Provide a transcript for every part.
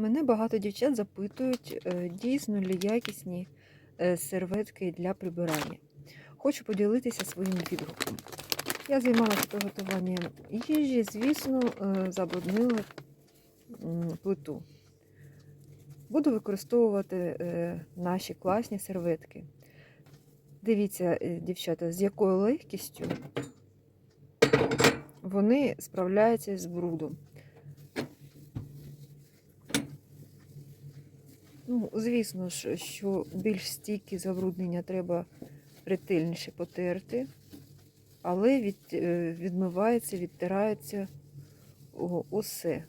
Мене багато дівчат запитують, е, дійсно ли якісні е, серветки для прибирання. Хочу поділитися своїм відгуком. Я займалася приготуванням їжі, звісно, е, забруднила плиту. Буду використовувати наші класні серветки. Дивіться, дівчата, з якою легкістю вони справляються з брудом. Ну, звісно ж, що більш стійкі забруднення треба ретельніше потерти, але від, е, відмивається, відтирається усе.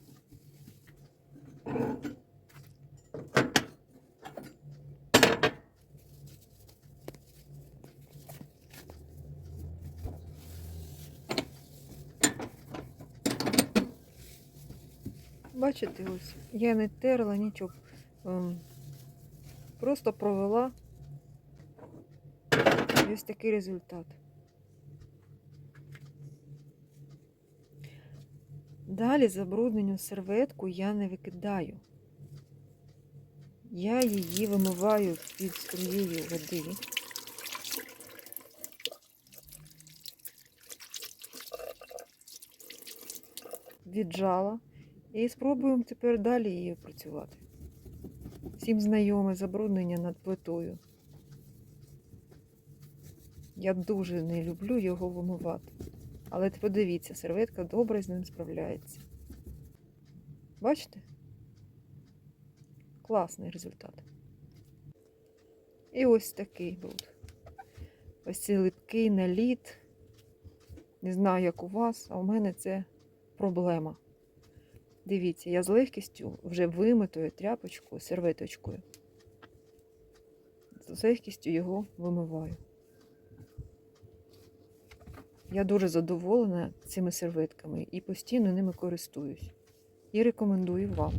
Бачите, ось я не терла нічого. Ем, Просто провела ось такий результат. Далі забруднену серветку я не викидаю. Я її вимиваю під струєю води. Віджала. І спробуємо тепер далі її працювати. Всім знайоме забруднення над плитою. Я дуже не люблю його вимивати. Але подивіться, серветка добре з ним справляється. Бачите? Класний результат. І ось такий бруд. Ось цей липкий наліт. Не знаю, як у вас, а у мене це проблема. Дивіться, я з легкістю вже вимитую тряпочкою, серветочкою. З легкістю його вимиваю. Я дуже задоволена цими серветками і постійно ними користуюсь. І рекомендую вам.